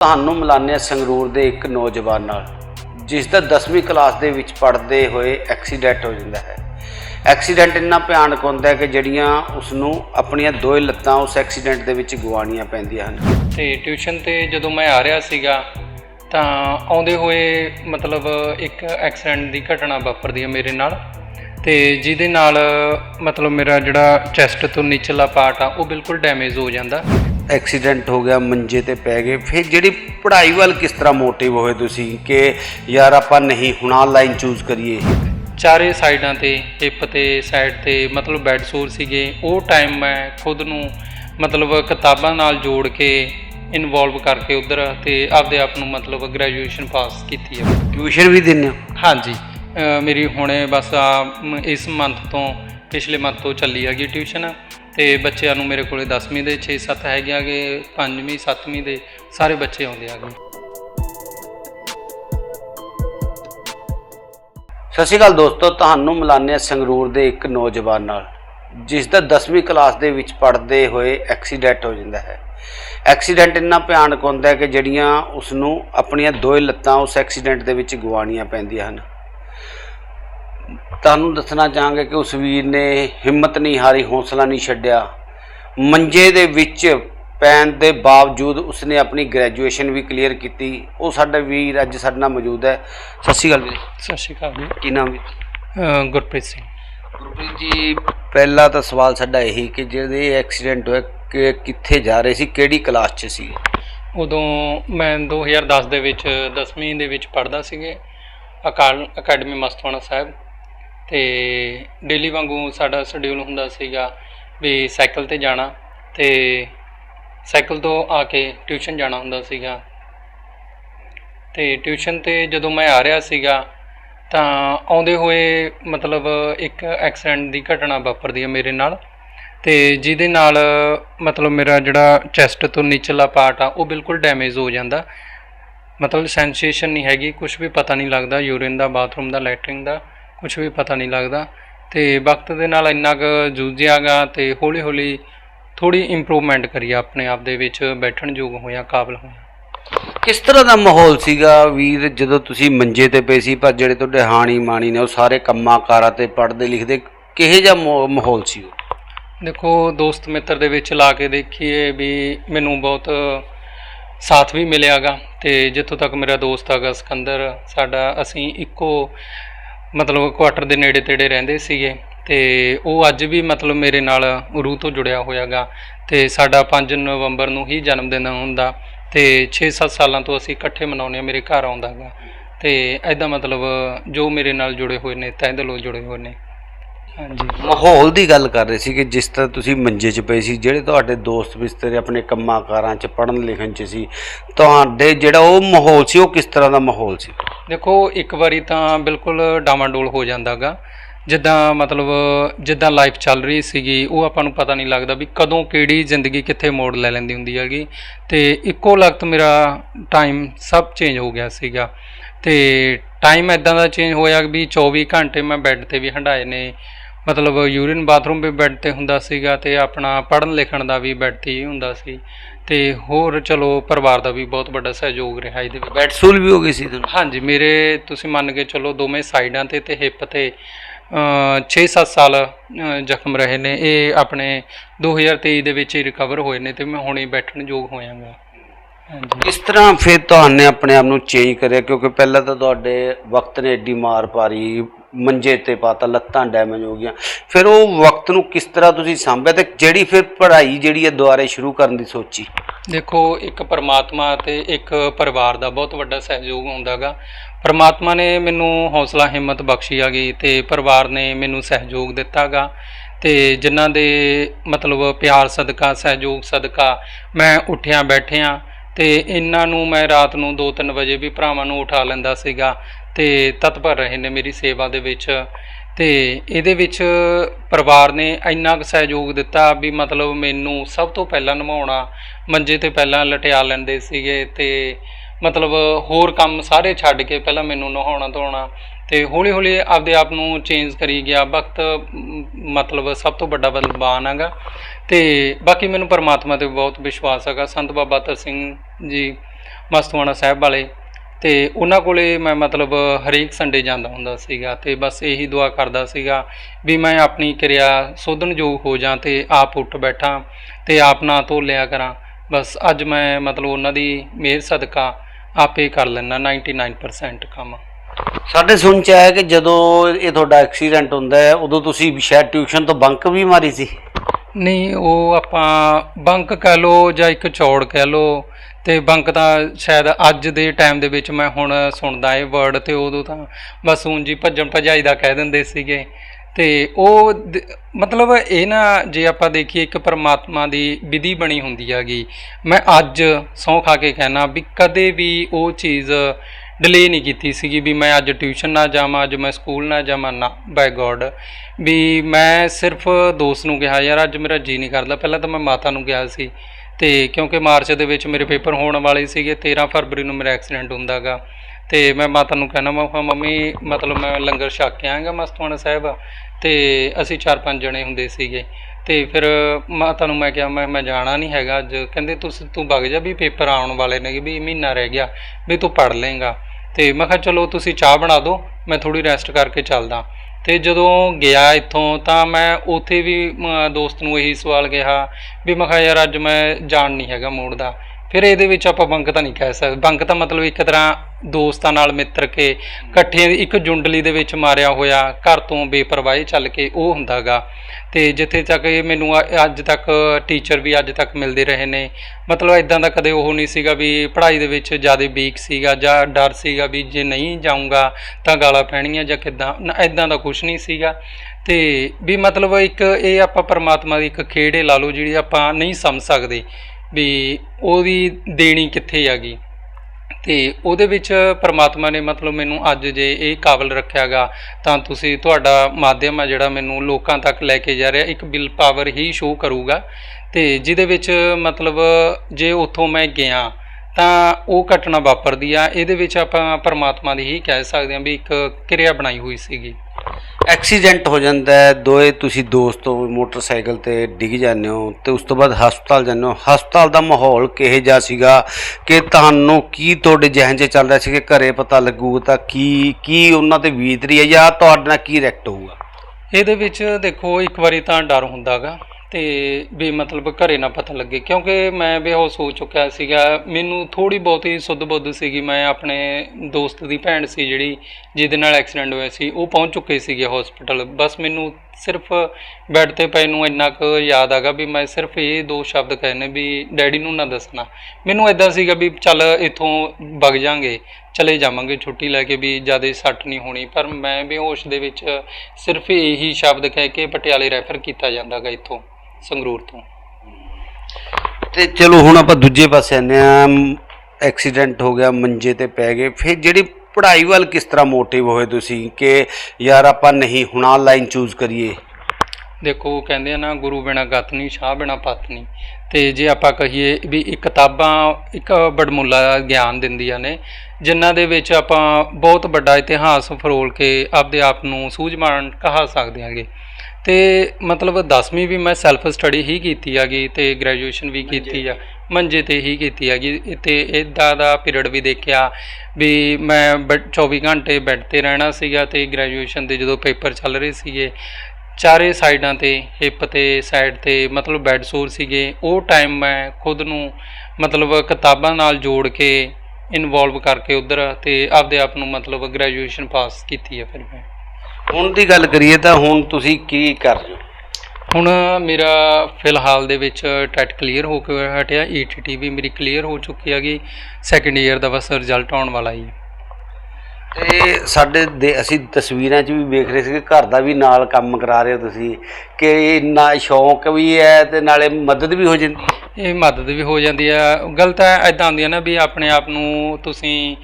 ਤੁਹਾਨੂੰ ਮਿਲਾਨੇ ਸੰਗਰੂਰ ਦੇ ਇੱਕ ਨੌਜਵਾਨ ਨਾਲ, ਜਿਸ ਦਾ 10ਵੀਂ ਕਲਾਸ ਦੇ ਵਿੱਚ ਪੜ੍ਹਦੇ ਹੋਏ ਐਕਸੀਡੈਂਟ ਹੋ ਜਾਂਦਾ ਹੈ। ਐਕਸੀਡੈਂਟ ਇੰਨਾ ਭਿਆਨਕ ਹੁੰਦਾ ਹੈ ਕਿ ਜਿਹੜੀਆਂ ਉਸ ਨੂੰ ਆਪਣੀਆਂ ਦੋਏ ਲੱਤਾਂ ਉਸ ਐਕਸੀਡੈਂਟ ਦੇ ਵਿੱਚ ਗਵਾਉਣੀਆਂ ਪੈਂਦੀਆਂ ਹਨ। ਤੇ ਟਿਊਸ਼ਨ ਤੇ ਜਦੋਂ ਮੈਂ ਆ ਰਿਹਾ ਸੀਗਾ, ਤਾਂ ਆਉਂਦੇ ਹੋਏ ਮਤਲਬ ਇੱਕ ਐਕਸੀਡੈਂਟ ਦੀ ਘਟਨਾ ਵਾਪਰਦੀ ਹੈ ਮੇਰੇ ਨਾਲ। ਤੇ ਜਿਹਦੇ ਨਾਲ ਮਤਲਬ ਮੇਰਾ ਜਿਹੜਾ ਚੈਸਟ ਤੋਂ ਨੀਚਲਾ ਪਾਰਟ ਆ, ਉਹ ਬਿਲਕੁਲ ਡੈਮੇਜ ਹੋ ਜਾਂਦਾ। ਐਕਸੀਡੈਂਟ ਹੋ ਗਿਆ ਮੰਜੇ ਤੇ ਪੈ ਗਏ। ਫਿਰ ਜਿਹੜੀ ਪੜ੍ਹਾਈ ਵੱਲ ਕਿਸ ਤਰ੍ਹਾਂ ਮੋਟਿਵ ਹੋਏ ਤੁਸੀਂ ਕਿ ਯਾਰ ਆਪਾਂ ਨਹੀਂ ਹੁਣ ਆਹ ਲਾਈਨ ਚੂਜ਼ ਕਰੀਏ? ਚਾਰੇ ਸਾਈਡਾਂ ਤੇ ਹਿੱਪ ਤੇ ਸਾਈਡ ਤੇ ਮਤਲਬ ਬੈਡ ਸੋਰ ਸੀਗੇ। ਉਹ ਟਾਈਮ ਮੈਂ ਖੁਦ ਨੂੰ ਮਤਲਬ ਕਿਤਾਬਾਂ ਨਾਲ ਜੋੜ ਕੇ ਇਨਵੋਲਵ ਕਰਕੇ ਉਧਰ ਤੇ ਆਪਦੇ ਆਪ ਨੂੰ ਮਤਲਬ ਗ੍ਰੈਜੂਏਸ਼ਨ ਪਾਸ ਕੀਤੀ ਹੈ ਟਿਊਸ਼ਨ ਵੀ ਦਿੰਦੇ ਹੋ? ਹਾਂਜੀ। ਮੇਰੀ ਹੁਣੇ ਬਸ ਆ ਇਸ ਮੰਥ ਤੋਂ ਪਿਛਲੇ ਮੰਥ ਤੋਂ ਚੱਲੀ ਹੈਗੀ ਟਿਊਸ਼ਨ ਤੇ ਬੱਚਿਆਂ ਨੂੰ ਮੇਰੇ ਕੋਲੇ 10ਵੀਂ ਦੇ 6-7 ਹੈਗੇ ਆਗੇ 5ਵੀਂ 7ਵੀਂ ਦੇ ਸਾਰੇ ਬੱਚੇ ਆਉਂਦੇ ਆਗੇ। ਸਤਿ ਸ਼੍ਰੀ ਅਕਾਲ ਦੋਸਤੋ, ਤੁਹਾਨੂੰ ਮਿਲਾਨੇ ਸੰਗਰੂਰ ਦੇ ਇੱਕ ਨੌਜਵਾਨ ਨਾਲ, ਜਿਸ ਦਾ 10ਵੀਂ ਕਲਾਸ ਦੇ ਵਿੱਚ ਪੜ੍ਹਦੇ ਹੋਏ ਐਕਸੀਡੈਂਟ ਹੋ ਜਾਂਦਾ ਹੈ। ਐਕਸੀਡੈਂਟ ਇੰਨਾ ਭਿਆਨਕ ਹੁੰਦਾ ਹੈ ਕਿ ਜਿਹੜੀਆਂ ਉਸ ਨੂੰ ਆਪਣੀਆਂ ਦੋਏ ਲੱਤਾਂ ਉਸ ਐਕਸੀਡੈਂਟ ਦੇ ਵਿੱਚ ਗਵਾਉਣੀਆਂ ਪੈਂਦੀਆਂ ਹਨ। ਤੁਹਾਨੂੰ ਦੱਸਣਾ ਚਾਹਾਂਗੇ ਕਿ ਉਸ ਵੀਰ ਨੇ ਹਿੰਮਤ ਨਹੀਂ ਹਾਰੀ ਹੌਸਲਾ ਨਹੀਂ ਛੱਡਿਆ। ਮੰਜੇ ਦੇ ਵਿੱਚ ਪੈਣ ਦੇ ਬਾਵਜੂਦ ਉਸਨੇ ਆਪਣੀ ਗ੍ਰੈਜੂਏਸ਼ਨ ਵੀ ਕਲੀਅਰ ਕੀਤੀ। ਉਹ ਸਾਡਾ ਵੀਰ ਅੱਜ ਸਾਡੇ ਨਾਲ ਮੌਜੂਦ ਹੈ। ਸਤਿ ਸ਼੍ਰੀ ਅਕਾਲ ਵੀਰ। ਸਤਿ ਸ਼੍ਰੀ ਅਕਾਲ ਜੀ। ਕੀ ਨਾਮ ਹੈ ਗੁਰਪ੍ਰੀਤ ਸਿੰਘ। ਗੁਰਪ੍ਰੀਤ ਜੀ ਪਹਿਲਾ ਤਾਂ ਸਵਾਲ ਸਾਡਾ ਇਹੀ ਕਿ ਜਿਹਦੇ ਐਕਸੀਡੈਂਟ ਹੋਇਆ ਕਿ ਕਿੱਥੇ ਜਾ ਰਹੇ ਸੀ ਕਿਹੜੀ ਕਲਾਸ 'ਚ ਸੀ? ਉਦੋਂ ਮੈਂ 2010 ਦੇ ਵਿੱਚ 10ਵੀਂ ਦੇ ਵਿੱਚ ਪੜ੍ਹਦਾ ਸੀਗੇ। ਅਕਾਲ ਅਕੈਡਮੀ ਮਸਤਵਾਣਾ ਸਾਹਿਬ। ਤੇ ਡੇਲੀ ਵਾਂਗੂ ਸਾਡਾ ਸ਼ਡਿਊਲ ਹੁੰਦਾ ਸੀਗਾ ਵੀ ਸਾਈਕਲ ਤੇ ਜਾਣਾ ਤੇ ਸਾਈਕਲ ਤੋਂ ਆ ਕੇ ਟਿਊਸ਼ਨ ਜਾਣਾ ਹੁੰਦਾ ਸੀਗਾ। ਤੇ ਟਿਊਸ਼ਨ ਤੇ ਜਦੋਂ ਮੈਂ ਆ ਰਿਹਾ ਸੀਗਾ ਤਾਂ ਆਉਂਦੇ ਹੋਏ ਮਤਲਬ ਇੱਕ ਐਕਸੀਡੈਂਟ ਦੀ ਘਟਨਾ ਵਾਪਰਦੀ ਹੈ ਮੇਰੇ ਨਾਲ ਤੇ ਜਿਹਦੇ ਨਾਲ ਮਤਲਬ ਮੇਰਾ ਜਿਹੜਾ ਚੈਸਟ ਤੋਂ ਨੀਚਲਾ ਪਾਰਟ ਆ ਉਹ ਬਿਲਕੁਲ ਡੈਮੇਜ ਹੋ ਜਾਂਦਾ। ਮਤਲਬ ਸੈਂਸੇਸ਼ਨ ਨਹੀਂ ਹੈਗੀ ਕੁਝ ਵੀ ਪਤਾ ਨਹੀਂ ਲੱਗਦਾ ਯੂਰਿਨ ਦਾ ਬਾਥਰੂਮ ਦਾ ਲੈਟਰਿੰਗ ਦਾ। ਕੁਝ ਵੀ ਪਤਾ ਨਹੀਂ ਲੱਗਦਾ। ਤੇ ਵਕਤ ਦੇ ਨਾਲ ਇੰਨਾ ਕੁ ਜੂਝਿਆਗਾ ਤੇ ਹੌਲੀ ਹੌਲੀ ਥੋੜੀ ਇੰਪਰੂਵਮੈਂਟ ਕਰੀ ਆਪਣੇ ਆਪ ਦੇ ਵਿੱਚ ਬੈਠਣ ਯੋਗ ਹੋਇਆ ਕਾਬਲ ਹੋਇਆ। ਕਿਸ ਤਰ੍ਹਾਂ ਦਾ ਮਾਹੌਲ ਸੀਗਾ ਵੀਰ ਜਦੋਂ ਤੁਸੀਂ ਮੰਜੇ ਤੇ ਪਏ ਸੀ ਪਰ ਜਿਹੜੇ ਤੁਹਾਡੇ ਹਾਣੀ ਮਾਣੀ ਨੇ ਉਹ ਸਾਰੇ ਕੰਮਾਂ ਕਾਰਾਂ ਤੇ ਪੜ੍ਹਦੇ ਲਿਖਦੇ ਕਿਹੇ ਜਿਹਾ ਮਾਹੌ- ਮਾਹੌਲ ਸੀ ਉਹ? ਦੇਖੋ ਦੋਸਤ ਮਿੱਤਰ ਦੇ ਵਿੱਚ ਲਾ ਕੇ ਦੇਖੀਏ ਵੀ ਮੈਨੂੰ ਬਹੁਤ ਸਾਥ ਵੀ ਮਿਲਿਆਗਾ। ਤੇ ਜਿੱਥੋਂ ਤੱਕ ਮੇਰਾ ਦੋਸਤ ਹੈਗਾ ਸਿਕੰਦਰ ਸਾਡਾ ਅਸੀਂ ਇੱਕੋ ਮਤਲਬ ਕੁਆਟਰ ਦੇ ਨੇੜੇ ਤੇੜੇ ਰਹਿੰਦੇ ਸੀਗੇ ਤੇ ਉਹ ਅੱਜ ਵੀ ਮਤਲਬ ਮੇਰੇ ਨਾਲ ਰੂਹ ਤੋਂ ਜੁੜਿਆ ਹੋਇਆਗਾ ਤੇ ਸਾਡਾ 5 ਨਵੰਬਰ ਨੂੰ ਹੀ ਜਨਮ ਦਿਨ ਹੁੰਦਾ ਤੇ 6-7 ਸਾਲਾਂ ਤੋਂ ਅਸੀਂ ਇਕੱਠੇ ਮਨਾਉਂਦੇ ਹਾਂ ਮੇਰੇ ਘਰ ਆਉਂਦਾਗਾ ਤੇ ਐਦਾਂ ਮਤਲਬ ਜੋ ਮੇਰੇ ਨਾਲ ਜੁੜੇ ਹੋਏ ਨੇ ਤਹਿ ਦਿਲੋਂ ਜੁੜੇ ਹੋਏ ਨੇ। ਹਾਂਜੀ। ਮਾਹੌਲ ਦੀ ਗੱਲ ਕਰ ਰਹੇ ਸੀ ਕਿ ਜਿਸ ਤਰ੍ਹਾਂ ਤੁਸੀਂ ਮੰਜੇ 'ਚ ਪਏ ਸੀ, ਜਿਹੜੇ ਤੁਹਾਡੇ ਦੋਸਤ ਬਿਸਤਰੇ ਆਪਣੇ ਕੰਮਾਂ ਕਾਰਾਂ 'ਚ ਪੜ੍ਹਨ ਲਿਖਣ 'ਚ ਸੀ, ਤੁਹਾਡੇ ਜਿਹੜਾ ਉਹ ਮਾਹੌਲ ਸੀ, ਉਹ ਕਿਸ ਤਰ੍ਹਾਂ ਦਾ ਮਾਹੌਲ ਸੀ? ਦੇਖੋ, ਇੱਕ ਵਾਰੀ ਤਾਂ ਬਿਲਕੁਲ ਡਾਮਾਡੋਲ ਹੋ ਜਾਂਦਾਗਾ। ਜਿੱਦਾਂ ਮਤਲਬ, ਜਿੱਦਾਂ ਲਾਈਫ ਚੱਲ ਰਹੀ ਸੀਗੀ, ਉਹ ਆਪਾਂ ਨੂੰ ਪਤਾ ਨਹੀਂ ਲੱਗਦਾ ਵੀ ਕਦੋਂ ਕਿਹੜੀ ਜ਼ਿੰਦਗੀ ਕਿੱਥੇ ਮੋੜ ਲੈ ਲੈਂਦੀ ਹੁੰਦੀ ਹੈਗੀ। ਤੇ ਇੱਕੋ ਲਗਤ ਮੇਰਾ ਟਾਈਮ ਸਭ ਚੇਂਜ ਹੋ ਗਿਆ ਸੀਗਾ। ਤੇ ਟਾਈਮ ਇਦਾਂ ਦਾ ਚੇਂਜ ਹੋਇਆ ਵੀ 24 ਘੰਟੇ ਮੈਂ ਬੈੱਡ ਤੇ ਵੀ ਹੰਡਾਏ ਨੇ। ਮਤਲਬ ਯੂਰੀਨ ਬਾਥਰੂਮ ਵੀ ਬੈੱਡ ਤੇ ਹੁੰਦਾ ਸੀਗਾ ਤੇ ਆਪਣਾ ਪੜ੍ਹਨ ਲਿਖਣ ਦਾ ਵੀ ਬੈੱਡ ਤੇ ਹੀ ਹੁੰਦਾ ਸੀ। ਤੇ ਹੋਰ ਚਲੋ ਪਰਿਵਾਰ ਦਾ ਵੀ ਬਹੁਤ ਵੱਡਾ ਸਹਿਯੋਗ ਰਿਹਾ ਇਹਦੇ ਵਿੱਚ। ਬੈਡ ਸੂਲ ਵੀ ਹੋ ਗਈ ਸੀ ਤੁਹਾਨੂੰ ਹਾਂਜੀ ਮੇਰੇ ਤੁਸੀਂ ਮੰਨ ਕੇ ਚੱਲੋ ਦੋਵੇਂ ਸਾਈਡਾਂ ਤੇ ਤੇ ਹਿੱਪ ਤੇ 6-7 ਸਾਲ ਜ਼ਖਮ ਰਹੇ ਨੇ। ਇਹ ਆਪਣੇ 2023 ਦੇ ਵਿੱਚ ਹੀ ਰਿਕਵਰ ਹੋਏ ਨੇ ਤੇ ਮੈਂ ਹੁਣੇ ਬੈਠਣ ਯੋਗ ਹੋਇਆਗਾ। ਹਾਂਜੀ। ਕਿਸ ਤਰ੍ਹਾਂ ਫਿਰ ਤੁਹਾਨੇ ਆਪਣੇ ਆਪ ਨੂੰ ਚੇਂਜ ਕਰਿਆ? ਕਿਉਂਕਿ ਪਹਿਲਾਂ ਤਾਂ ਤੁਹਾਡੇ ਵਕਤ ਨੇ ਏਡੀ ਮਾਰ ਪਾਰੀ ਮੰਜੇ ਤੇ ਪਾਤਾ, ਲੱਤਾਂ ਡੈਮੇਜ ਹੋ ਗਈਆਂ। ਫਿਰ ਉਹ ਵਕਤ ਨੂੰ ਕਿਸ ਤਰ੍ਹਾਂ ਤੁਸੀਂ ਸੰਭਿਆ ਤੇ ਜਿਹੜੀ ਫਿਰ ਪੜ੍ਹਾਈ ਜਿਹੜੀ ਹੈ ਦੁਬਾਰੇ ਸ਼ੁਰੂ ਕਰਨ ਦੀ ਸੋਚੀ? ਦੇਖੋ, ਇੱਕ ਪਰਮਾਤਮਾ ਤੇ ਇੱਕ ਪਰਿਵਾਰ ਦਾ ਬਹੁਤ ਵੱਡਾ ਸਹਿਯੋਗ ਹੁੰਦਾਗਾ। ਪਰਮਾਤਮਾ ਨੇ ਮੈਨੂੰ ਹੌਸਲਾ, ਹਿੰਮਤ ਬਖਸ਼ੀ ਆ ਗਈ ਤੇ ਪਰਿਵਾਰ ਨੇ ਮੈਨੂੰ ਸਹਿਯੋਗ ਦਿੱਤਾਗਾ। ਤੇ ਜਿਨ੍ਹਾਂ ਦੇ ਮਤਲਬ ਪਿਆਰ ਸਦਕਾ, ਸਹਿਯੋਗ ਸਦਕਾ ਮੈਂ ਉੱਠਿਆ ਬੈਠਿਆ ਤੇ ਇਹਨਾਂ ਨੂੰ ਮੈਂ ਰਾਤ ਨੂੰ 2-3 ਵਜੇ ਵੀ ਭਰਾਵਾਂ ਨੂੰ ਉਠਾ ਲੈਂਦਾ ਸੀਗਾ। ਤੇ ਤਤਪਰ ਰਹੇ ਨੇ ਮੇਰੀ ਸੇਵਾ ਦੇ ਵਿੱਚ। ਤੇ ਇਹਦੇ ਵਿੱਚ ਪਰਿਵਾਰ ਨੇ ਇੰਨਾ ਕੁ ਸਹਿਯੋਗ ਦਿੱਤਾ ਵੀ ਮਤਲਬ ਮੈਨੂੰ ਸਭ ਤੋਂ ਪਹਿਲਾਂ ਨਵਾਉਣਾ ਮੰਜੇ ਤੇ ਪਹਿਲਾਂ ਲਟਿਆ ਲੈਂਦੇ ਸੀਗੇ ਤੇ ਮਤਲਬ ਹੋਰ ਕੰਮ ਸਾਰੇ ਛੱਡ ਕੇ ਪਹਿਲਾਂ ਮੈਨੂੰ ਨਹਾਉਣਾ ਧੋਣਾ ਤੇ ਹੌਲੀ ਹੌਲੀ ਆਪਦੇ ਆਪ ਨੂੰ ਚੇਂਜ ਕਰੀ ਗਿਆ। ਵਕਤ ਮਤਲਬ ਸਭ ਤੋਂ ਵੱਡਾ ਬਲਵਾਨ ਹੈਗਾ ਤੇ ਬਾਕੀ ਮੈਨੂੰ ਪਰਮਾਤਮਾ ਤੇ ਬਹੁਤ ਵਿਸ਼ਵਾਸ ਹੈਗਾ। ਸੰਤ ਬਾਬਾ ਤਰ ਸਿੰਘ ਜੀ, ਮਸਤਵਾਣਾ ਸਾਹਿਬ ਵਾਲੇ ਤੇ ਉਹਨਾਂ ਕੋਲੇ ਮੈਂ ਮਤਲਬ ਹਰੇਕ ਸੰਡੇ ਜਾਂਦਾ ਹੁੰਦਾ ਸੀਗਾ ਤੇ ਬਸ ਇਹੀ ਦੁਆ ਕਰਦਾ ਸੀਗਾ ਵੀ ਮੈਂ ਆਪਣੀ ਕਿਰਿਆ ਸੋਧਣਯੋਗ ਹੋ ਜਾਂ ਤੇ ਆਪ ਉੱਠ ਬੈਠਾਂ ਤੇ ਆਪ ਨਾ ਧੋ ਲਿਆ ਕਰਾਂ। ਬਸ ਅੱਜ ਮੈਂ ਮਤਲਬ ਉਹਨਾਂ ਦੀ ਮਿਹਰ ਸਦਕਾ ਆਪੇ ਕਰ ਲੈਣਾ 99% ਕੰਮ। ਸਾਡੇ ਸੁਣ ਚ ਆਇਆ ਕਿ ਜਦੋਂ ਇਹ ਤੁਹਾਡਾ ਐਕਸੀਡੈਂਟ ਹੁੰਦਾ ਹੈ ਉਦੋਂ ਤੁਸੀਂ ਸ਼ਾਇਦ ਟਿਊਸ਼ਨ ਤੋਂ ਬੰਕ ਵੀ ਮਾਰੀ ਸੀ? ਨਹੀਂ ਉਹ ਆਪਾਂ ਬੰਕ ਕਹਿ ਲੋ ਜਾਂ ਇੱਕ ਚੌੜ ਕਹਿ ਲੋ ਤੇ ਬੰਕ ਤਾਂ ਸ਼ਾਇਦ ਅੱਜ ਦੇ ਟਾਈਮ ਦੇ ਵਿੱਚ ਮੈਂ ਹੁਣ ਸੁਣਦਾ ਇਹ ਵਰਡ ਤੇ ਉਦੋਂ ਤਾਂ ਬਸ ਉਂਝ ਹੀ ਭੱਜਣ ਭਜਾਈ ਦਾ ਕਹਿ ਦਿੰਦੇ ਸੀਗੇ। ਤੇ ਉਹ ਮਤਲਬ ਇਹ ਨਾ ਜੇ ਆਪਾਂ ਦੇਖੀਏ ਇੱਕ ਪਰਮਾਤਮਾ ਦੀ ਵਿਧੀ ਬਣੀ ਹੁੰਦੀ ਹੈਗੀ, ਮੈਂ ਅੱਜ ਸਹੁੰ ਖਾ ਕੇ ਕਹਿਣਾ ਵੀ ਕਦੇ ਵੀ ਉਹ ਚੀਜ਼ ਡਿਲੇ ਨਹੀਂ ਕੀਤੀ ਸੀਗੀ ਵੀ ਮੈਂ ਅੱਜ ਟਿਊਸ਼ਨ ਨਾ ਜਾਵਾਂ, ਅੱਜ ਮੈਂ ਸਕੂਲ ਨਾ ਜਾਵਾਂ, ਨਾ ਬਾਈ ਗੋਡ ਵੀ ਮੈਂ ਸਿਰਫ ਦੋਸਤ ਨੂੰ ਕਿਹਾ, ਯਾਰ ਅੱਜ ਮੇਰਾ ਜੀ ਨਹੀਂ ਕਰਦਾ। ਪਹਿਲਾਂ ਤਾਂ ਮੈਂ ਮਾਤਾ ਨੂੰ ਕਿਹਾ ਸੀ ਤੇ ਕਿਉਂਕਿ ਮਾਰਚ ਦੇ ਵਿੱਚ ਮੇਰੇ ਪੇਪਰ ਹੋਣ ਵਾਲੇ ਸੀਗੇ 13 ਫਰਵਰੀ ਨੂੰ ਮੇਰਾ ਐਕਸੀਡੈਂਟ ਹੁੰਦਾਗਾ। ਤੇ ਮੈਂ ਮਾਤਾ ਨੂੰ ਕਹਿਣਾ ਮੈਂ ਕਿਹਾ ਮੰਮੀ, ਮਤਲਬ ਮੈਂ ਲੰਗਰ ਛਕ ਕੇ ਆਇਆਗਾ ਮਸਤਵਾਣਾ ਸਾਹਿਬ, ਤੇ ਅਸੀਂ ਚਾਰ ਪੰਜ ਜਣੇ ਹੁੰਦੇ ਸੀਗੇ। ਤੇ ਫਿਰ ਮਾਤਾ ਨੂੰ ਮੈਂ ਕਿਹਾ, ਮੈਂ ਮੈਂ ਜਾਣਾ ਨਹੀਂ ਹੈਗਾ ਅੱਜ। ਕਹਿੰਦੇ ਤੁਸੀਂ ਤੂੰ ਵਗ ਜਾ ਵੀ, ਪੇਪਰ ਆਉਣ ਵਾਲੇ ਨੇ ਵੀ ਮਹੀਨਾ ਰਹਿ ਗਿਆ, ਵੀ ਤੂੰ ਪੜ ਲਏਗਾ। ਤੇ ਮੈਂ ਕਿਹਾ, ਚਲੋ ਤੁਸੀਂ ਚਾਹ ਬਣਾ ਦਿਓ, ਮੈਂ ਥੋੜੀ ਰੈਸਟ ਕਰਕੇ ਚੱਲਦਾ। ਤੇ ਜਦੋਂ ਗਿਆ ਇੱਥੋਂ ਤਾਂ ਮੈਂ ਉੱਥੇ ਵੀ ਦੋਸਤ ਨੂੰ ਇਹੀ ਸਵਾਲ ਕਿਹਾ ਵੀ ਮੈਂ ਕਿਹਾ ਯਾਰ ਅੱਜ ਮੈਂ ਜਾਣ ਨਹੀਂ ਹੈਗਾ ਮੋੜ ਦਾ। ਫਿਰ ਇਹਦੇ ਵਿੱਚ ਆਪਾਂ ਬੰਕ ਤਾਂ ਨਹੀਂ ਕਹਿ ਸਕਦੇ। ਬੰਕ ਤਾਂ ਮਤਲਬ ਇੱਕ ਤਰ੍ਹਾਂ ਦੋਸਤਾਂ ਨਾਲ, ਮਿੱਤਰ ਕੇ, ਇਕੱਠੇ ਇੱਕ ਜੁੰਡਲੀ ਦੇ ਵਿੱਚ ਮਾਰਿਆ ਹੋਇਆ, ਘਰ ਤੋਂ ਬੇਪਰਵਾਹੀ ਚੱਲ ਕੇ ਉਹ ਹੁੰਦਾਗਾ। ਤੇ ਜਿੱਥੇ ਤੱਕ ਇਹ ਮੈਨੂੰ ਅ- ਅੱਜ ਤੱਕ ਟੀਚਰ ਵੀ ਅੱਜ ਤੱਕ ਮਿਲਦੇ ਰਹੇ ਨੇ। ਮਤਲਬ ਇਦਾਂ ਦਾ ਕਦੇ ਉਹ ਨਹੀਂ ਸੀਗਾ ਵੀ ਪੜ੍ਹਾਈ ਦੇ ਵਿੱਚ ਜ਼ਿਆਦਾ ਵੀਕ ਸੀਗਾ ਜਾਂ ਡਰ ਸੀਗਾ ਵੀ ਜੇ ਨਹੀਂ ਜਾਊਂਗਾ ਤਾਂ ਗਾਲਾਂ ਪੈਣੀਆਂ ਜਾਂ ਕਿੱਦਾਂ। ਨਾ ਇਦਾਂ ਦਾ ਕੁਝ ਨਹੀਂ ਸੀਗਾ। ਤੇ ਵੀ ਮਤਲਬ ਇੱਕ ਇਹ ਆਪਾਂ ਪਰਮਾਤਮਾ ਦੀ ਇੱਕ ਖੇੜੇ ਲਾ ਲਓ, ਜਿਹੜੀ ਆਪਾਂ ਨਹੀਂ ਸਮਝ ਸਕਦੇ। ਵੀ ਉਹਦੀ ਦੇਣੀ ਕਿੱਥੇ ਹੈਗੀ ਤੇ ਉਹਦੇ ਵਿੱਚ ਪ੍ਰਮਾਤਮਾ ਨੇ ਮਤਲਬ ਮੈਨੂੰ ਅੱਜ ਜੇ ਇਹ ਕਾਬਲ ਰੱਖਿਆਗਾ, ਤਾਂ ਤੁਸੀਂ ਤੁਹਾਡਾ ਮਾਧਿਅਮ ਆ ਜਿਹੜਾ ਮੈਨੂੰ ਲੋਕਾਂ ਤੱਕ ਲੈ ਕੇ ਜਾ ਰਿਹਾ, ਇੱਕ ਬਿਲ ਪਾਵਰ ਹੀ ਸ਼ੋਅ ਕਰੂਗਾ। ਤੇ ਜਿਹਦੇ ਵਿੱਚ ਮਤਲਬ ਜੇ ਉੱਥੋਂ ਮੈਂ ਗਿਆ, ਤਾਂ ਉਹ ਘਟਨਾ ਵਾਪਰਦੀ ਆ। ਇਹਦੇ ਵਿੱਚ ਆਪਾਂ ਪਰਮਾਤਮਾ ਦੀ ਹੀ ਕਹਿ ਸਕਦੇ ਹਾਂ ਵੀ ਇੱਕ ਕਿਰਿਆ ਬਣਾਈ ਹੋਈ ਸੀਗੀ। ਐਕਸੀਡੈਂਟ ਹੋ ਜਾਂਦਾ ਹੈ, ਦੋਏ ਤੁਸੀਂ ਦੋਸਤ ਹੋ, ਮੋਟਰਸਾਈਕਲ ਤੇ ਡਿੱਗ ਜਾਂਦੇ ਹੋ ਤੇ ਉਸ ਤੋਂ ਬਾਅਦ ਹਸਪਤਾਲ ਜਾਂਦੇ ਹੋ। ਹਸਪਤਾਲ ਦਾ ਮਾਹੌਲ ਕਿਹੋ ਜਿਹਾ ਸੀਗਾ ਕਿ ਤੁਹਾਨੂੰ ਕੀ ਤੁਹਾਡੇ ਜ਼ਿਹਨ 'ਚ ਚੱਲ ਰਿਹਾ ਸੀ ਕਿ ਘਰੇ ਪਤਾ ਲੱਗੂ ਤਾਂ ਕੀ ਕੀ ਉਹਨਾਂ ਤੇ ਬੀਤ ਰਹੀ ਹੈ ਜਾਂ ਤੁਹਾਡੇ ਨਾਲ ਕੀ ਰਿਐਕਟ ਹੋਊਗਾ? ਇਹਦੇ ਵਿੱਚ ਦੇਖੋ, ਇੱਕ ਵਾਰੀ ਤਾਂ ਡਰ ਹੁੰਦਾਗਾ। ਤੇ ਵੀ ਮਤਲਬ ਘਰੇ ਨਾ ਪਤਾ ਲੱਗੇ। ਕਿਉਂਕਿ ਮੈਂ ਬੇਹੋਸ਼ ਹੋ ਚੁੱਕਿਆ ਸੀਗਾ। ਮੈਨੂੰ ਥੋੜੀ ਬਹੁਤੀ ਸੁੱਧ ਬੁੱਧ ਸੀਗੀ। ਮੈਂ ਆਪਣੇ ਦੋਸਤ ਦੀ ਭੈਣ ਸੀ ਜਿਹੜੀ, ਜਿਹਦੇ ਨਾਲ ਐਕਸੀਡੈਂਟ ਹੋਇਆ ਸੀ, ਉਹ ਪਹੁੰਚ ਚੁੱਕੇ ਸੀਗੇ ਹਸਪੀਟਲ ਬਸ ਮੈਨੂੰ ਸਿਰਫ ਬੈੱਡ ਤੇ ਪਏ ਨੂੰ ਇੰਨਾ ਕੁ ਯਾਦ ਆਗਾ ਵੀ ਮੈਂ ਸਿਰਫ ਇਹ ਦੋ ਸ਼ਬਦ ਕਹੇ ਨੇ ਵੀ ਡੈਡੀ ਨੂੰ ਨਾ ਦੱਸਣਾ। ਮੈਨੂੰ ਇਦਾਂ ਸੀਗਾ ਵੀ, ਚੱਲ ਇੱਥੋਂ ਵਗ ਜਾਾਂਗੇ, ਚਲੇ ਜਾਵਾਂਗੇ ਛੁੱਟੀ ਲੈ ਕੇ ਵੀ, ਜ਼ਿਆਦਾ ਸੱਟ ਨਹੀਂ ਹੋਣੀ। ਪਰ ਮੈਂ ਬੇਹੋਸ਼ ਦੇ ਵਿੱਚ ਸਿਰਫ ਇਹੀ ਸ਼ਬਦ ਕਹਿ ਕੇ ਪਟਿਆਲੇ ਰੈਫਰ ਕੀਤਾ ਜਾਂਦਾਗਾ ਇੱਥੋਂ। ਸੰਗਰੂਰ ਤੋਂ। ਤੇ ਚਲੋ ਹੁਣ ਆਪਾਂ ਦੂਜੇ ਪਾਸੇ ਆਨੇ ਆ ਐਕਸੀਡੈਂਟ ਹੋ ਗਿਆ ਮੰਜੇ ਤੇ ਪੈ ਗਏ। ਫਿਰ ਜਿਹੜੀ ਪੜ੍ਹਾਈ ਵੱਲ ਕਿਸ ਤਰ੍ਹਾਂ ਮੋਟਿਵ ਹੋਏ ਤੁਸੀਂ? ਕਿ ਯਾਰ ਆਪਾਂ ਨਹੀਂ ਹੁਣ ਆਹ ਲਾਈਨ ਚੂਜ਼ ਕਰੀਏ। ਦੇਖੋ ਕਹਿੰਦੇ ਆ ਨਾ ਗੁਰੂ ਬਿਨਾ ਗਤ ਨਹੀਂ ਸ਼ਾਹ ਬਿਨਾ ਪਤ ਨਹੀਂ। ਤੇ ਜੇ ਆਪਾਂ ਕਹੀਏ ਵੀ ਇਹ ਕਿਤਾਬਾਂ ਇੱਕ ਬੜਮੁੱਲਾ ਗਿਆਨ ਦਿੰਦੀਆਂ ਨੇ ਜਿਨ੍ਹਾਂ ਦੇ ਵਿੱਚ ਆਪਾਂ ਬਹੁਤ ਵੱਡਾ ਇਤਿਹਾਸ ਫਰੋਲ ਕੇ ਆਪਦੇ ਆਪ ਨੂੰ ਸੂਝਵਾਨ ਕਹਾ ਸਕਦੇ ਹਾਂਗੇ। ਤੇ ਮਤਲਬ 10ਵੀਂ ਵੀ ਮੈਂ ਸੈਲਫ ਸਟੱਡੀ ਹੀ ਕੀਤੀ ਹੈਗੀ ਤੇ ਗ੍ਰੈਜੂਏਸ਼ਨ ਵੀ ਕੀਤੀ ਆ ਮੰਜੇ ਤੇ ਹੀ ਕੀਤੀ ਹੈਗੀ ਤੇ ਇਦਾਂ ਦਾ ਪੀਰੀਅਡ ਵੀ ਦੇਖਿਆ ਵੀ ਮੈਂ ਬੈਡ 24 ਘੰਟੇ ਬੈੱਡ ਤੇ ਰਹਿਣਾ ਸੀਗਾ ਤੇ ਗ੍ਰੈਜੂਏਸ਼ਨ ਦੇ ਜਦੋਂ ਪੇਪਰ ਚੱਲ ਰਹੇ ਸੀਗੇ ਚਾਰੇ ਸਾਈਡਾਂ ਤੇ ਹਿੱਪ ਤੇ ਸਾਈਡ ਤੇ ਮਤਲਬ ਬੈੱਡ ਸੋਰ ਸੀਗੇ ਉਹ ਟਾਈਮ ਮੈਂ ਖੁਦ ਨੂੰ ਮਤਲਬ ਕਿਤਾਬਾਂ ਨਾਲ ਜੋੜ ਕੇ ਇਨਵੋਲਵ ਕਰਕੇ ਉਧਰ ਤੇ ਆਪਦੇ ਆਪ ਨੂੰ ਮਤਲਬ ਗ੍ਰੈਜੂਏਸ਼ਨ ਪਾਸ ਕੀਤੀ ਹੈ ਫਿਰ ਮੈਂ। ਹੁਣ ਦੀ ਗੱਲ ਕਰੀਏ ਤਾਂ ਹੁਣ ਤੁਸੀਂ ਕੀ ਕਰ ਰਹੇ ਹੋ? ਹੁਣ ਮੇਰਾ ਫਿਲਹਾਲ ਦੇ ਵਿੱਚ ਟੈਟ ਕਲੀਅਰ ਹੋ ਕੇ ਹਟਿਆ ਈਟੀਟੀ ਵੀ ਮੇਰੀ ਕਲੀਅਰ ਹੋ ਚੁੱਕੀ ਹੈਗੀ ਸੈਕੰਡ ਈਅਰ ਦਾ ਬਸ ਰਿਜ਼ਲਟ ਆਉਣ ਵਾਲਾ ਹੀ ਹੈ। ਤੇ ਸਾਡੇ ਦੇ ਅਸੀਂ ਤਸਵੀਰਾਂ 'ਚ ਵੀ ਵੇਖ ਰਹੇ ਸੀ ਕਿ ਘਰ ਦਾ ਵੀ ਨਾਲ ਕੰਮ ਕਰਾ ਰਹੇ ਹੋ ਤੁਸੀਂ ਕਿ ਇੰਨਾ ਸ਼ੌਂਕ ਵੀ ਹੈ ਤੇ ਨਾਲੇ ਮਦਦ ਵੀ ਹੋ ਜਾਂਦੀ। ਇਹ ਮਦਦ ਵੀ ਹੋ ਜਾਂਦੀ ਆ ਗੱਲ ਤਾਂ ਐਦਾਂ ਹੁੰਦੀ ਆ ਨਾ ਵੀ ਆਪਣੇ ਆਪ ਨੂੰ ਤੁਸੀਂ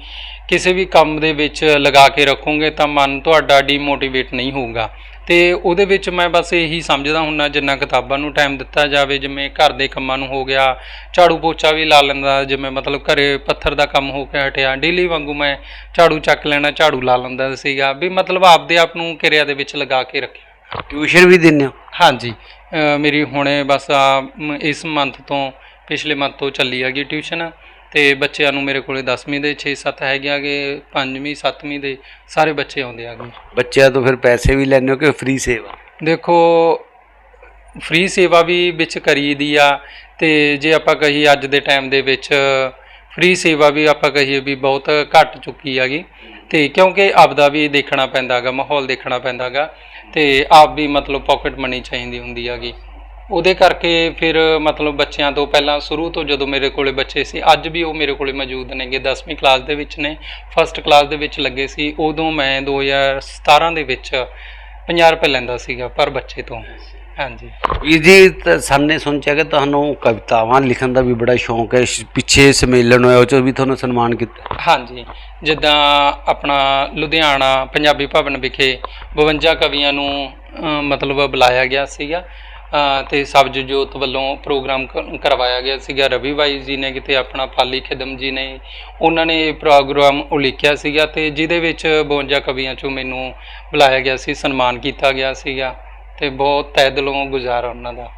ਕਿਸੇ ਵੀ ਕੰਮ ਦੇ ਵਿੱਚ ਲਗਾ ਕੇ ਰੱਖੋਗੇ ਤਾਂ ਮਨ ਤੁਹਾਡਾ ਡੀਮੋਟੀਵੇਟ ਨਹੀਂ ਹੋਊਗਾ। ਤੇ ਉਹਦੇ ਵਿੱਚ ਮੈਂ ਬਸ ਇਹੀ ਸਮਝਦਾ ਹੁੰਨਾ ਜਿੰਨਾ ਕਿਤਾਬਾਂ ਨੂੰ ਟਾਈਮ ਦਿੱਤਾ ਜਾਵੇ ਜਿਵੇਂ ਘਰ ਦੇ ਕੰਮਾਂ ਨੂੰ ਹੋ ਗਿਆ ਝਾੜੂ ਪੋਚਾ ਵੀ ਲਾ ਲੈਂਦਾ ਜਿਵੇਂ ਮਤਲਬ ਘਰੇ ਪੱਥਰ ਦਾ ਕੰਮ ਹੋ ਕੇ ਹਟਿਆ ਡੇਲੀ ਵਾਂਗੂ ਮੈਂ ਝਾੜੂ ਚੱਕ ਲੈਣਾ ਝਾੜੂ ਲਾ ਲੈਂਦਾ ਸੀਗਾ ਵੀ ਮਤਲਬ ਆਪਦੇ ਆਪ ਨੂੰ ਕਿਰਿਆ ਦੇ ਵਿੱਚ ਲਗਾ ਕੇ ਰੱਖਿਆ। ਟਿਊਸ਼ਨ ਵੀ ਦਿੰਦੇ ਹੋ? ਹਾਂਜੀ। ਮੇਰੀ ਹੁਣੇ ਬਸ ਆ ਇਸ ਮੰਥ ਤੋਂ ਪਿਛਲੇ ਮੰਥ ਤੋਂ ਚੱਲੀ ਹੈਗੀ ਟਿਊਸ਼ਨ ਤੇ ਬੱਚਿਆਂ ਨੂੰ ਮੇਰੇ ਕੋਲੇ 10ਵੀਂ ਦੇ 6-7 ਹੈਗੇ ਆਗੇ 5ਵੀਂ 7ਵੀਂ ਦੇ ਸਾਰੇ ਬੱਚੇ ਆਉਂਦੇ ਆਗੇ ਬੱਚਿਆਂ ਤੋਂ ਫਿਰ ਪੈਸੇ ਵੀ ਲੈਂਦੇ ਹੋ ਕਿ ਫ੍ਰੀ ਸੇਵਾ? ਦੇਖੋ ਫ੍ਰੀ ਸੇਵਾ ਵੀ ਵਿੱਚ ਕਰੀਦੀ ਆ ਤੇ ਜੇ ਆਪਾਂ ਕਹੀਏ ਅੱਜ ਦੇ ਟਾਈਮ ਦੇ ਵਿੱਚ ਫ੍ਰੀ ਸੇਵਾ ਵੀ ਆਪਾਂ ਕਹੀਏ ਵੀ ਬਹੁਤ ਘਟ ਚੁੱਕੀ ਹੈਗੀ। ਤੇ ਕਿਉਂਕਿ ਆਪਦਾ ਵੀ ਦੇਖਣਾ ਪੈਂਦਾਗਾ ਮਾਹੌਲ ਦੇਖਣਾ ਪੈਂਦਾਗਾ ਤੇ ਆਪ ਵੀ ਮਤਲਬ ਪਾਕਟ ਮਨੀ ਚਾਹੀਦੀ ਹੁੰਦੀ ਹੈਗੀ। ਉਹਦੇ ਕਰਕੇ ਫਿਰ ਮਤਲਬ ਬੱਚਿਆਂ ਤੋਂ ਪਹਿਲਾਂ ਸ਼ੁਰੂ ਤੋਂ ਜਦੋਂ ਮੇਰੇ ਕੋਲੇ ਬੱਚੇ ਸੀ ਅੱਜ ਵੀ ਉਹ ਮੇਰੇ ਕੋਲੇ ਮੌਜੂਦ ਨੇਗੇ 10ਵੀਂ ਕਲਾਸ ਦੇ ਵਿੱਚ ਨੇ ਫਸਟ ਕਲਾਸ ਦੇ ਵਿੱਚ ਲੱਗੇ ਸੀ ਉਦੋਂ ਮੈਂ 2017 ਦੇ ਵਿੱਚ 50 ਰੁਪਏ ਲੈਂਦਾ ਸੀਗਾ ਪਰ ਬੱਚੇ ਤੋਂ। ਹਾਂਜੀ। ਵੀਰ ਜੀ ਸਾਹਮਣੇ ਸੁਣਚਿਆ ਕਿ ਤੁਹਾਨੂੰ ਕਵਿਤਾਵਾਂ ਲਿਖਣ ਦਾ ਵੀ ਬੜਾ ਸ਼ੌਂਕ ਹੈ ਪਿੱਛੇ ਸੰਮੇਲਨ ਹੋਇਆ ਉਹ 'ਚ ਵੀ ਤੁਹਾਨੂੰ ਸਨਮਾਨ ਕੀਤਾ। ਹਾਂਜੀ। ਜਿੱਦਾਂ ਆਪਣਾ ਲੁਧਿਆਣਾ ਪੰਜਾਬੀ ਭਵਨ ਵਿਖੇ 52 ਕਵੀਆਂ ਨੂੰ ਮਤਲਬ ਬੁਲਾਇਆ ਗਿਆ ਸੀਗਾ ਤੇ ਸਬਜ ਜੋਤ ਵੱਲੋਂ ਪ੍ਰੋਗਰਾਮ ਕਰਵਾਇਆ ਗਿਆ ਸੀਗਾ। ਰਵੀ ਬਾਈ ਜੀ ਨੇ ਕਿਤੇ ਆਪਣਾ ਪਾਲੀ ਖਿਦਮ ਜੀ ਨੇ, ਉਹਨਾਂ ਨੇ ਇਹ ਪ੍ਰੋਗਰਾਮ ਉਲੀਕਿਆ ਸੀਗਾ ਤੇ ਜਿਹਦੇ ਵਿੱਚ 52 ਕਵੀਆਂ ਚੋਂ ਮੈਨੂੰ ਬੁਲਾਇਆ ਗਿਆ ਸੀ, ਸਨਮਾਨ ਕੀਤਾ ਗਿਆ ਸੀਗਾ ਤੇ ਬਹੁਤ ਤਹਿ ਦਿਲੋਂ ਗੁਜ਼ਾਰਾ ਉਹਨਾਂ ਦਾ।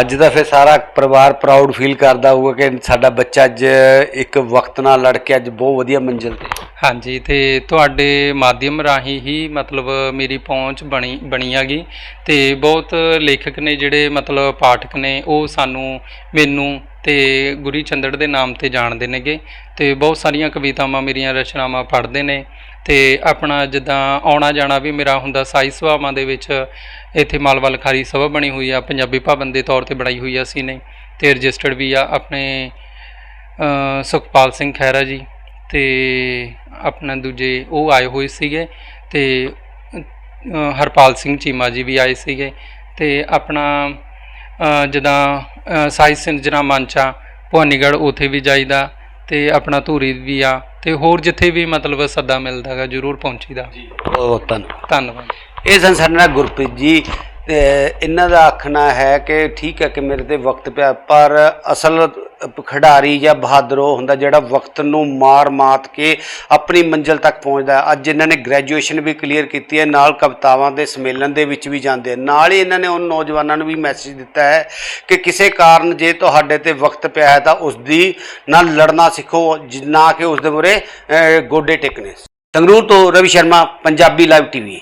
ਅੱਜ ਦਾ ਫਿਰ ਸਾਰਾ ਪਰਿਵਾਰ ਪ੍ਰਾਊਡ ਫੀਲ ਕਰਦਾ ਹੋਊਗਾ ਕਿ ਸਾਡਾ ਬੱਚਾ ਅੱਜ ਇੱਕ ਵਕਤ ਨਾਲ ਲੜ ਕੇ ਅੱਜ ਬਹੁਤ ਵਧੀਆ ਮੰਜ਼ਿਲ ਤੇ ਹਾਂਜੀ, ਤੇ ਤੁਹਾਡੇ ਮਾਧਿਅਮ ਰਾਹੀਂ ਹੀ ਮਤਲਬ ਮੇਰੀ ਪਹੁੰਚ ਬਣੀ ਬਣੀ ਹੈਗੀ। ਤੇ ਬਹੁਤ ਲੇਖਕ ਨੇ ਜਿਹੜੇ ਮਤਲਬ ਪਾਠਕ ਨੇ, ਉਹ ਸਾਨੂੰ ਮੈਨੂੰ ਤੇ ਗੁਰੀ ਚੰਦੜ ਦੇ ਨਾਮ ਤੇ ਜਾਣਦੇ ਨੇਗੇ। ਤੇ ਬਹੁਤ ਸਾਰੀਆਂ ਕਵਿਤਾਵਾਂ ਮੇਰੀਆਂ ਰਚਨਾਵਾਂ ਪੜ੍ਹਦੇ ਨੇ। ਤੇ ਆਪਣਾ ਜਿੱਦਾਂ ਆਉਣਾ ਜਾਣਾ ਵੀ ਮੇਰਾ ਹੁੰਦਾ ਸਾਈ ਸੁਭਾਵਾਂ ਦੇ ਵਿੱਚ ਇੱਥੇ ਮਾਲਵਾ ਲਖਾਰੀ ਸਭਾ ਬਣੀ ਹੋਈ ਆ ਪੰਜਾਬੀ ਭਵਨ ਦੇ ਤੌਰ ਤੇ ਬਣਾਈ ਹੋਈ ਆ ਸੀ ਨੇ ਤੇ ਰਜਿਸਟਰਡ ਵੀ ਆ ਆਪਣੇ ਸੁਖਪਾਲ ਸਿੰਘ ਖਹਿਰਾ ਜੀ ਤੇ ਆਪਣਾ ਦੂਜੇ ਉਹ ਆਏ ਹੋਏ ਸੀਗੇ ਤੇ ਹਰਪਾਲ ਸਿੰਘ ਚੀਮਾ ਜੀ ਵੀ ਆਏ ਸੀਗੇ ਤੇ ਆਪਣਾ ਅ, ਸਾਈ ਸਿੰਘ ਜਨਾ ਸਿੰਜਰਾ ਮੰਚਾ ਭਵਾਨੀਗੜ੍ਹ ਉਥੇ ਵੀ ਜਾਈਦਾ ਤੇ ਆਪਣਾ ਧੂਰੀ ਵੀ ਆ ਤੇ ਹੋਰ ਜਿੱਥੇ ਵੀ ਮਤਲਬ ਸੱਦਾ ਮਿਲਦਾਗਾ ਜਰੂਰ ਪਹੁੰਚੀਦਾ। ਬਹੁਤ ਧੰਨਵਾਦ। ਧੰਨਵਾਦ। ਇਹ ਸਨ ਸਾਡੇ ਨਾਲ ਗੁਰਪ੍ਰੀਤ ਜੀ ਤੇ ਇਹਨਾਂ ਦਾ ਆਖਣਾ ਹੈ ਕਿ ਠੀਕ ਹੈ ਕਿ ਮੇਰੇ ਤੇ ਵਕਤ ਪਿਆ, ਪਰ ਅਸਲ ਖਿਡਾਰੀ ਜਾਂ ਬਹਾਦਰ ਉਹ ਹੁੰਦਾ ਜਿਹੜਾ ਵਕਤ ਨੂੰ ਮਾਰ ਮਾਤ ਕੇ ਆਪਣੀ ਮੰਜ਼ਿਲ ਤੱਕ ਪਹੁੰਚਦਾ ਅੱਜ ਇਹਨਾਂ ਨੇ ਗ੍ਰੈਜੂਏਸ਼ਨ ਵੀ ਕਲੀਅਰ ਕੀਤੀ ਹੈ, ਨਾਲ ਕਵਿਤਾਵਾਂ ਦੇ ਸਮੇਲਨ ਦੇ ਵਿੱਚ ਵੀ ਜਾਂਦੇ ਨਾਲ ਹੀ ਇਹਨਾਂ ਨੇ ਉਹ ਨੌਜਵਾਨਾਂ ਨੂੰ ਵੀ ਮੈਸੇਜ ਦਿੱਤਾ ਹੈ ਕਿ ਕਿਸੇ ਕਾਰਨ ਜੇ ਤੁਹਾਡੇ ਤੇ ਵਕਤ ਪਿਆ ਹੈ ਤਾਂ ਉਸ ਦੀ ਨਾਲ ਲੜਨਾ ਸਿੱਖੋ, ਜ- ਨਾ ਕਿ ਉਸ ਦੇ ਮੁਰੇ ਗੋਡੇ ਟੇਕਣੇ। ਸੰਗਰੂਰ ਤੋਂ ਰਵੀ ਸ਼ਰਮਾ, ਪੰਜਾਬੀ ਲਾਈਵ ਟੀਵੀ